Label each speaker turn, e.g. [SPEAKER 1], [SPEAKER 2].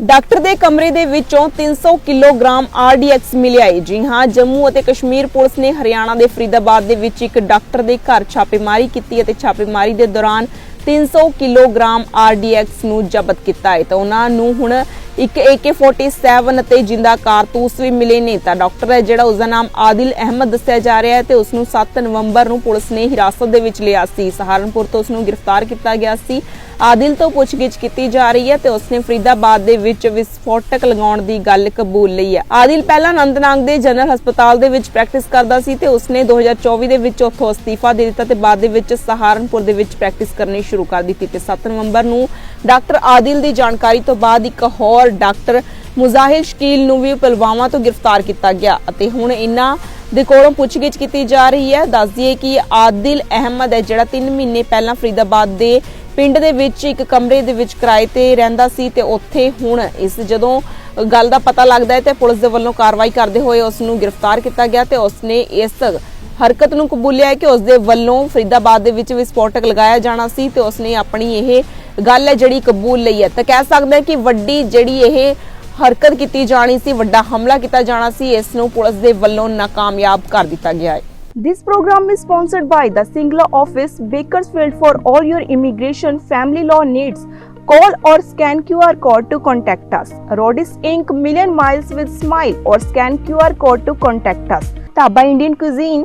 [SPEAKER 1] Doctor ਦੇ ਕਮਰੇ ਦੇ ਵਿੱਚੋਂ 300 ਕਿਲੋਗ੍ਰਾਮ ਆਰਡੀਐਕਸ ਮਿਲਿਆ ਹੈ। ਜੀ ਹਾਂ, ਜੰਮੂ ਅਤੇ ਕਸ਼ਮੀਰ ਪੁਲਿਸ ਨੇ ਹਰਿਆਣਾ ਦੇ ਫਰੀਦਾਬਾਦ ਦੇ ਵਿੱਚ ਇੱਕ ਡਾਕਟਰ ਦੇ ਘਰ ਛਾਪੇਮਾਰੀ ਕੀਤੀ ਅਤੇ ਛਾਪੇਮਾਰੀ ਦੇ ਦੌਰਾਨ 300 ਕਿਲੋਗ੍ਰਾਮ ਆਰਡੀਐਕਸ ਨੂੰ ਜ਼ਬਤ ਕੀਤਾ ਹੈ। ਤਾਂ ਉਹਨਾਂ ਨੂੰ ਹੁਣ ਇੱਕ AK47 ਅਤੇ ਜਿੰਦਾ ਕਾਰਤੂਸ ਵੀ ਮਿਲੇ ਨੇ। ਤਾਂ ਡਾਕਟਰ ਹੈ ਜਿਹੜਾ ਉਸ ਦਾ ਨਾਮ ਆਦਿਲ ਅਹਿਮਦ ਦੱਸਿਆ ਜਾ ਰਿਹਾ ਹੈ ਤੇ ਉਸ ਨੂੰ 7 ਨਵੰਬਰ ਨੂੰ ਪੁਲਿਸ ਨੇ ਹਿਰਾਸਤ ਦੇ ਵਿੱਚ ਲਿਆ ਸੀ। ਸਹਾਰਨਪੁਰ ਤੋਂ ਉਸ ਨੂੰ ਗ੍ਰਿਫਤਾਰ ਕੀਤਾ ਗਿਆ ਸੀ। ਆਦਿਲ ਤੋਂ ਪੁੱਛਗਿੱਛ ਕੀਤੀ ਜਾ ਰਹੀ ਹੈ ਤੇ ਉਸਨੇ ਫਰੀਦਾਬਾਦ ਦੇ ਵਿੱਚ ਵਿਸਫੋਟਕ ਲਗਾਉਣ ਦੀ ਗੱਲ ਕਬੂਲ ਲਈ ਹੈ। ਆਦਿਲ ਪਹਿਲਾਂ ਅਨੰਦਨਾਗ ਦੇ ਜਨਰਲ ਹਸਪਤਾਲ ਦੇ ਵਿੱਚ ਪ੍ਰੈਕਟਿਸ ਕਰਦਾ ਸੀ ਤੇ ਉਸਨੇ 2024 ਦੇ ਵਿੱਚ ਉੱਥੋਂ ਅਸਤੀਫਾ ਦੇ ਦਿੱਤਾ ਤੇ ਬਾਅਦ ਦੇ ਵਿੱਚ ਸਹਾਰਨਪੁਰ ਦੇ ਵਿੱਚ ਪ੍ਰੈਕਟਿਸ ਕਰਨੀ ਸ਼ੁਰੂ ਕਰ ਦਿੱਤੀ ਤੇ 7 ਨਵੰਬਰ ਨੂੰ ਡਾਕਟਰ ਆਦਿਲ ਦੀ ਜਾਣਕਾਰੀ ਤੋਂ ਬਾਅਦ ਇੱਕ ਹੋਰ ਡਾਕਟਰ ਮੁਜ਼ਾਹਿਰ ਸ਼ਕੀਲ ਨੂੰ ਵੀ ਪੁਲਵਾਮਾ ਤੋਂ ਗ੍ਰਿਫਤਾਰ ਕੀਤਾ ਗਿਆ ਅਤੇ ਹੁਣ ਇਹਨਾਂ ਦੇ ਕੋਲੋਂ ਪੁੱਛਗਿੱਛ ਕੀਤੀ ਜਾ ਰਹੀ ਹੈ। ਦੱਸ ਦਈਏ ਕਿ ਆਦਿਲ ਅਹਿਮਦ ਹੈ, ਜਿਹੜਾ 3 ਮਹੀਨੇ ਪਹਿਲਾਂ ਫਰੀਦਾਬਾਦ ਦੇ ਪਿੰਡ ਦੇ ਵਿੱਚ ਇੱਕ ਕਮਰੇ ਦੇ ਵਿੱਚ ਕਿਰਾਏ ਤੇ ਰਹਿੰਦਾ ਸੀ ਤੇ ਉੱਥੇ ਹੁਣ ਇਸ ਜਦੋਂ ਗੱਲ ਦਾ ਪਤਾ ਲੱਗਦਾ ਹੈ ਤੇ ਪੁਲਿਸ ਦੇ ਵੱਲੋਂ ਕਾਰਵਾਈ ਕਰਦੇ ਹੋਏ ਉਸ ਨੂੰ ਗ੍ਰਿਫਤਾਰ ਕੀਤਾ ਗਿਆ ਤੇ ਉਸ ਨੇ ਇਸ ਹਰਕਤ ਨੂੰ ਕਬੂਲਿਆ ਹੈ ਕਿ ਉਸ ਦੇ ਵੱਲੋਂ ਫਰੀਦਾਬਾਦ ਦੇ ਵਿੱਚ ਵਿਸਫੋਟਕ ਲਗਾਇਆ ਜਾਣਾ ਸੀ ਤੇ ਉਸ ਨੇ ਆਪਣੀ ਇਹ ਗੱਲ ਹੈ ਜਿਹੜੀ ਕਬੂਲ ਲਈ ਹੈ ਤਾਂ ਕਹਿ ਸਕਦੇ ਹਾਂ ਕਿ ਵੱਡੀ ਜਿਹੜੀ ਇਹ ਹਰਕਤ ਕੀਤੀ ਜਾਣੀ ਸੀ ਵੱਡਾ ਹਮਲਾ ਕੀਤਾ ਜਾਣਾ ਸੀ ਇਸ ਨੂੰ ਪੁਲਿਸ ਦੇ ਵੱਲੋਂ ਨਾਕਾਮਯਾਬ ਕਰ ਦਿੱਤਾ ਗਿਆ ਹੈ
[SPEAKER 2] This program is sponsored by the Singla office, Bakersfield for all your immigration family law needs. Call or scan QR code to contact us. Rodis Inc. Million Miles with Smile or scan QR code to contact us. Taba Indian Cuisine,